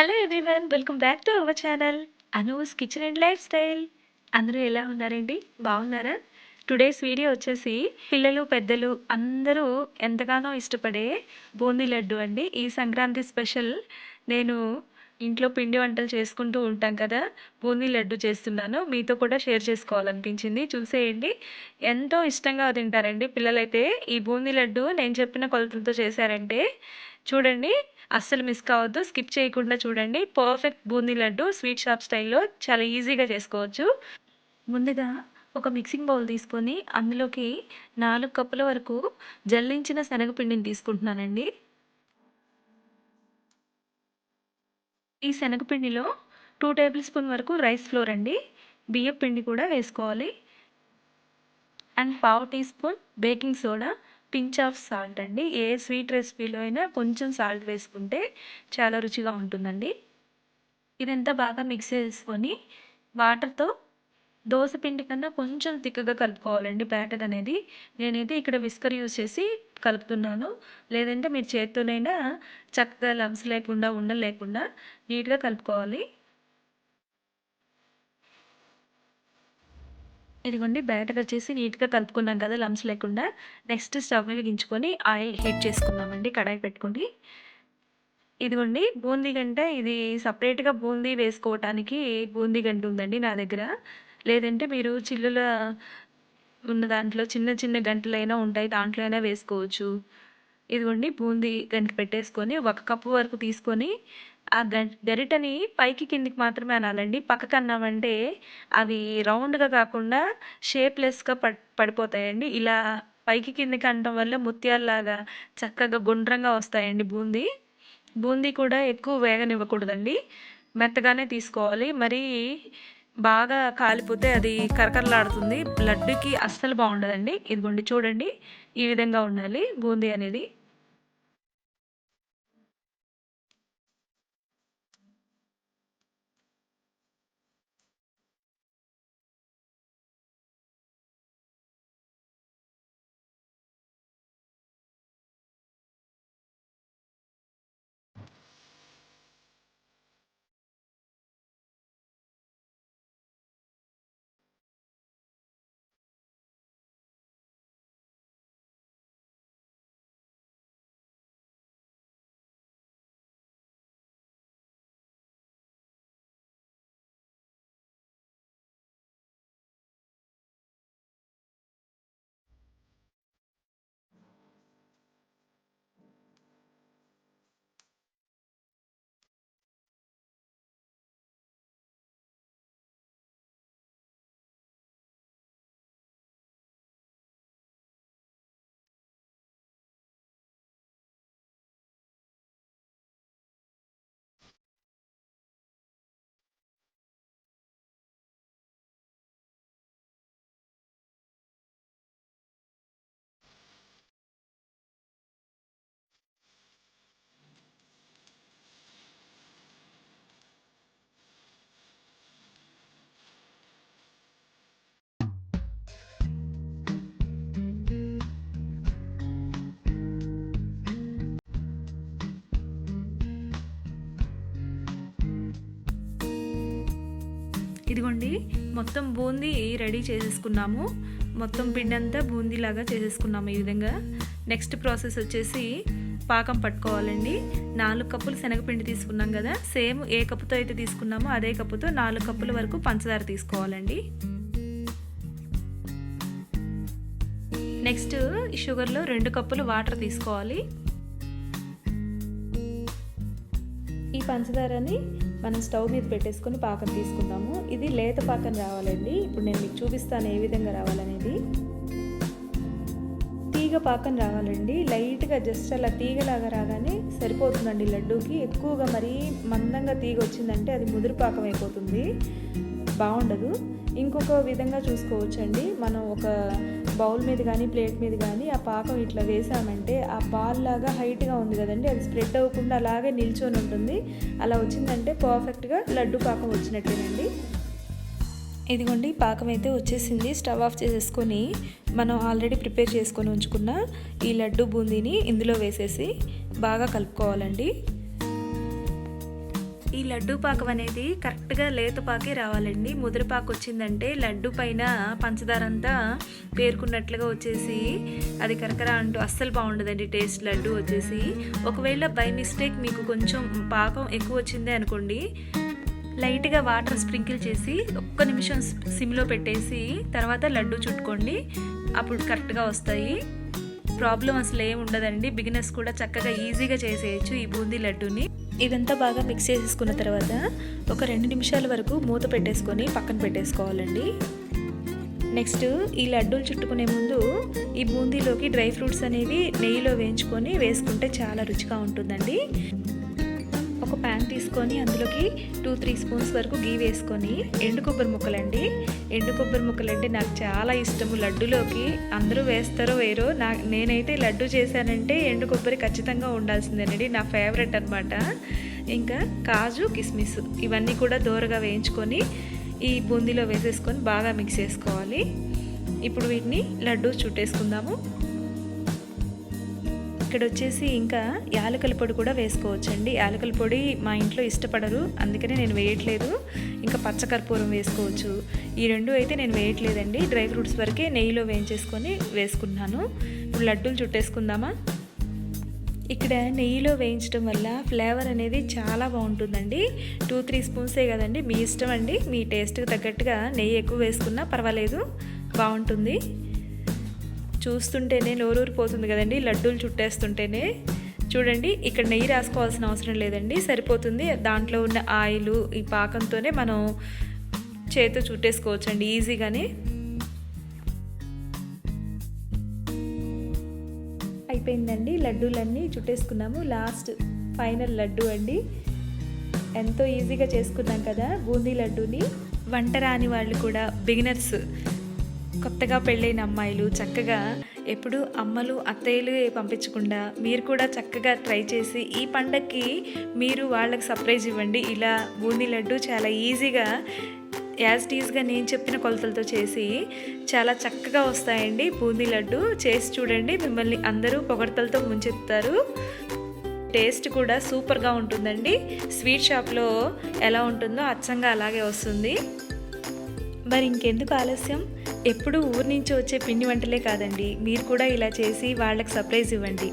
Hello everyone welcome back to our channel Anu's kitchen and lifestyle అందరూ ఎలా ఉన్నారండి? బాగున్నారా? టుడేస్ వీడియో వచ్చేసి పిల్లలు పెద్దలు అందరూ ఎంతగానో ఇష్టపడే బూందీ లడ్డు అండి. ఈ సంక్రాంతి స్పెషల్ నేను ఇంట్లో పిండి వంటలు చేసుకుంటూ ఉంటాం కదా బూందీ లడ్డు చేస్తున్నాను. మీతో కూడా షేర్ చేసుకోవాలనిపించింది. చూసేయండి. ఎంతో ఇష్టంగా తింటారండి పిల్లలైతే. ఈ బూందీ లడ్డు నేను చెప్పిన కొలతలతో చేశారంటే చూడండి అస్సలు మిస్ కావద్దు. స్కిప్ చేయకుండా చూడండి. Perfect boondi laddu sweet shop స్టైల్లో చాలా ఈజీగా చేసుకోవచ్చు. ముందుగా ఒక మిక్సింగ్ బౌల్ తీసుకొని అందులోకి నాలుగు కప్పుల వరకు జల్లించిన శనగపిండిని తీసుకుంటున్నానండి. ఈ శనగపిండిలో టూ టేబుల్ స్పూన్ వరకు రైస్ ఫ్లోర్ అండి. బియ్యం పిండి కూడా వేసుకోవాలి. అండ్ పావు teaspoon baking soda. Pinch of salt అండి. ఏ స్వీట్ రెసిపీలో అయినా కొంచెం సాల్ట్ వేసుకుంటే చాలా రుచిగా ఉంటుందండి. ఇదంతా బాగా మిక్స్ చేసుకొని వాటర్తో దోశ పిండి కన్నా కొంచెం తిక్కగా కలుపుకోవాలండి బ్యాటర్ అనేది. నేనైతే ఇక్కడ విస్కర్ యూజ్ చేసి కలుపుతున్నాను. లేదంటే మీరు చేత్తోనైనా చక్కగా లమ్స్ లేకుండా ఉండలు లేకుండా నీట్గా కలుపుకోవాలి. ఇదిగోండి బ్యాటర్ వచ్చేసి నీట్గా కలుపుకున్నాం కదా లమ్స్ లేకుండా. నెక్స్ట్ స్టవ్ వెలిగించుకొని ఆయిల్ హీట్ చేసుకున్నామండి కడాయి పెట్టుకొని. ఇదిగోండి బూందీ గంట ఇది సపరేట్గా బూందీ వేసుకోవటానికి బూందీ గంట ఉందండి నా దగ్గర. లేదంటే మీరు చిల్లుల ఉన్న దాంట్లో చిన్న చిన్న గంటలైనా ఉంటాయి దాంట్లో అయినా వేసుకోవచ్చు. ఇదిగోండి బూందీ గంట పెట్టేసుకొని ఒక కప్పు వరకు తీసుకొని ఆ గరిటని పైకి కిందికి మాత్రమే అనాలండి. పక్కకు అన్నామంటే అవి రౌండ్గా కాకుండా షేప్లెస్గా పడ్ పడిపోతాయండి. ఇలా పైకి కిందికి అనడం వల్ల ముత్యాలలాగా చక్కగా గుండ్రంగా వస్తాయండి బూందీ. బూందీ కూడా ఎక్కువ వేగనివ్వకూడదండి. మెత్తగానే తీసుకోవాలి. మరి బాగా కాలిపోతే అది కరకరలాడుతుంది. లడ్డుకి అస్సలు బాగుండదండి. ఇదిగోండి చూడండి ఈ విధంగా ఉండాలి బూందీ అనేది. ఇదిగోండి మొత్తం బూందీ రెడీ చేసేసుకున్నాము. మొత్తం పిండి అంతా బూందీలాగా చేసేసుకున్నాము ఈ విధంగా. నెక్స్ట్ ప్రాసెస్ వచ్చేసి పాకం పట్టుకోవాలండి. నాలుగు కప్పులు శనగపిండి తీసుకున్నాం కదా సేమ్ ఏ కప్పుతో అయితే తీసుకున్నామో అదే కప్పుతో నాలుగు కప్పుల వరకు పంచదార తీసుకోవాలండి. నెక్స్ట్ షుగర్లో రెండు కప్పులు వాటర్ తీసుకోవాలి. ఈ పంచదారని మనం స్టవ్ మీద పెట్టేసుకొని పాకం తీసుకుందాము. ఇది లేత పాకం రావాలండి. ఇప్పుడు నేను మీకు చూపిస్తాను ఏ విధంగా రావాలనేది. తీగ పాకం రావాలండి. లైట్గా జస్ట్ అలా తీగలాగా రాగానే సరిపోతుందండి లడ్డూకి. ఎక్కువగా మరీ మందంగా తీగ వచ్చిందంటే అది ముదురు పాకం అయిపోతుంది. బాగుండదు. ఇంకొక విధంగా చూసుకోవచ్చండి. మనం ఒక బౌల్ మీద కానీ ప్లేట్ మీద కానీ ఆ పాకం ఇట్లా వేసామంటే ఆ బాల్ లాగా హైట్గా ఉంది కదండి. అది స్ప్రెడ్ అవ్వకుండా అలాగే నిల్చొని ఉంటుంది. అలా వచ్చిందంటే పర్ఫెక్ట్గా లడ్డు పాకం వచ్చినట్టేనండి. ఇదిగోండి పాకం అయితే వచ్చేసింది. స్టవ్ ఆఫ్ చేసేసుకొని మనం ఆల్రెడీ ప్రిపేర్ చేసుకొని ఉంచుకున్న ఈ లడ్డు బూందీని ఇందులో వేసేసి బాగా కలుపుకోవాలండి. ఈ లడ్డు పాకం అనేది కరెక్ట్గా లేత పాకే రావాలండి. ముదిరిపాకు వచ్చిందంటే లడ్డు పైన పంచదార అంతా పేరుకున్నట్లుగా వచ్చేసి అది కరకర అంటూ అస్సలు బాగుండదండి టేస్ట్ లడ్డు వచ్చేసి. ఒకవేళ బై మిస్టేక్ మీకు కొంచెం పాకం ఎక్కువ వచ్చిందే అనుకోండి లైట్గా వాటర్ స్ప్రింకిల్ చేసి ఒక్క నిమిషం సిమ్లో పెట్టేసి తర్వాత లడ్డు చుట్టుకోండి. అప్పుడు కరెక్ట్గా వస్తాయి. ప్రాబ్లం అసలు ఏమి ఉండదండి. బిగినర్స్ కూడా చక్కగా ఈజీగా చేసేయచ్చు ఈ బూందీ లడ్డూని. ఇదంతా బాగా మిక్స్ చేసేసుకున్న తర్వాత ఒక రెండు నిమిషాల వరకు మూత పెట్టేసుకొని పక్కన పెట్టేసుకోవాలండి. నెక్స్ట్ ఈ లడ్డూలు చుట్టుకునే ముందు ఈ బూందీలోకి డ్రై ఫ్రూట్స్ అనేవి నెయ్యిలో వేయించుకొని వేసుకుంటే చాలా రుచిగా ఉంటుందండి. ఒక ప్యాన్ తీసుకొని అందులోకి టూ త్రీ స్పూన్స్ వరకు గీ వేసుకొని ఎండు కొబ్బరి ముక్కలండి. ఎండు కొబ్బరి ముక్కలు అంటే నాకు చాలా ఇష్టము. లడ్డులోకి అందరూ వేస్తారో వేరో నా నేనైతే లడ్డు చేశానంటే ఎండు కొబ్బరి ఖచ్చితంగా ఉండాల్సిందేనండి. నా ఫేవరెట్ అనమాట ఇంకా కాజు కిస్మిస్ ఇవన్నీ కూడా దోరగా వేయించుకొని ఈ బూందీలో వేసేసుకొని బాగా మిక్స్ చేసుకోవాలి. ఇప్పుడు వీటిని లడ్డు చుట్టేసుకుందాము. ఇక్కడ వచ్చేసి ఇంకా యాలకల పొడి కూడా వేసుకోవచ్చండి. యాలకల పొడి మా ఇంట్లో ఇష్టపడరు. అందుకనే నేను వేయట్లేదు. ఇంకా పచ్చకర్పూరం వేసుకోవచ్చు. ఈ రెండు అయితే నేను వేయట్లేదండి. డ్రై ఫ్రూట్స్ వరకే నెయ్యిలో వేయించేసుకొని వేసుకున్నాను. ఇప్పుడు లడ్డూలు చుట్టేసుకుందామా? ఇక్కడ నెయ్యిలో వేయించడం వల్ల ఫ్లేవర్ అనేది చాలా బాగుంటుందండి. టూ త్రీ స్పూన్సే కదండి. మీ ఇష్టం అండి. మీ టేస్ట్కి తగ్గట్టుగా నెయ్యి ఎక్కువ వేసుకున్నా పర్వాలేదు. బాగుంటుంది. చూస్తుంటేనే నోరూరిపోతుంది కదండి లడ్డూలు చుట్టేస్తుంటేనే. చూడండి ఇక్కడ నెయ్యి రాసుకోవాల్సిన అవసరం లేదండి సరిపోతుంది. దాంట్లో ఉన్న ఆయిల్ ఈ పాకంతోనే మనం చేతితో చుట్టేసుకోవచ్చండి ఈజీగానే. అయిపోయిందండి లడ్డూలన్నీ చుట్టేసుకున్నాము. లాస్ట్ ఫైనల్ లడ్డు అండి. ఎంతో ఈజీగా చేసుకున్నాం కదా బూందీ లడ్డూని. వంట రాని వాళ్ళు కూడా బిగినర్స్ కొత్తగా పెళ్ళైన అమ్మాయిలు చక్కగా ఎప్పుడు అమ్మలు అత్తయ్యలు పంపించకుండా మీరు కూడా చక్కగా ట్రై చేసి ఈ పండగకి మీరు వాళ్ళకి సర్ప్రైజ్ ఇవ్వండి. ఇలా బూందీ లడ్డు చాలా ఈజీగా యాజ్ టీజ్గా నేను చెప్పిన కొలతలతో చేసి చాలా చక్కగా వస్తాయండి బూందీ లడ్డు. చేసి చూడండి మిమ్మల్ని అందరూ పొగడతలతో ముంచెత్తారు టేస్ట్ కూడా సూపర్గా ఉంటుందండి. స్వీట్ షాప్లో ఎలా ఉంటుందో అచ్చంగా అలాగే వస్తుంది. మరి ఇంకెందుకు ఆలస్యం? ఎప్పుడు ఊరి నుంచి వచ్చే పిండి వంటలే కాదండి. మీరు కూడా ఇలా చేసి వాళ్ళకి సర్ప్రైజ్ ఇవ్వండి.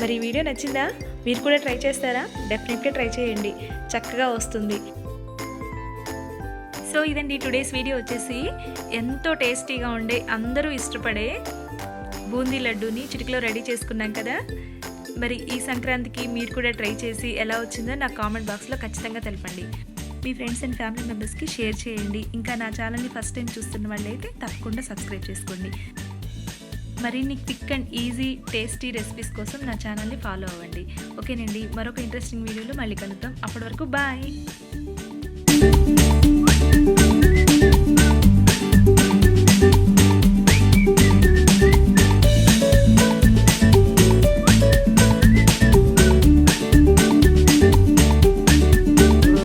మరి ఈ వీడియో నచ్చిందా? మీరు కూడా ట్రై చేస్తారా? డెఫినెట్గా ట్రై చేయండి. చక్కగా వస్తుంది. సో ఇదండి టుడేస్ వీడియో వచ్చేసి ఎంతో టేస్టీగా ఉండే అందరూ ఇష్టపడే బూందీ లడ్డూని చిటికలో రెడీ చేసుకున్నాం కదా. మరి ఈ సంక్రాంతికి మీరు కూడా ట్రై చేసి ఎలా వచ్చిందో నా కామెంట్ బాక్స్లో ఖచ్చితంగా తెలపండి. మీ ఫ్రెండ్స్ అండ్ ఫ్యామిలీ మెంబర్స్కి షేర్ చేయండి. ఇంకా నా ఛానల్ని ఫస్ట్ టైం చూస్తున్న వాళ్ళైతే తప్పకుండా సబ్స్క్రైబ్ చేసుకోండి. మరిన్ని quick and easy tasty recipes కోసం నా ఛానల్ని ఫాలో అవ్వండి. ఓకేనండి? మరొక ఇంట్రెస్టింగ్ వీడియోలో మళ్ళీ కలుద్దాం. అప్పటి వరకు బాయ్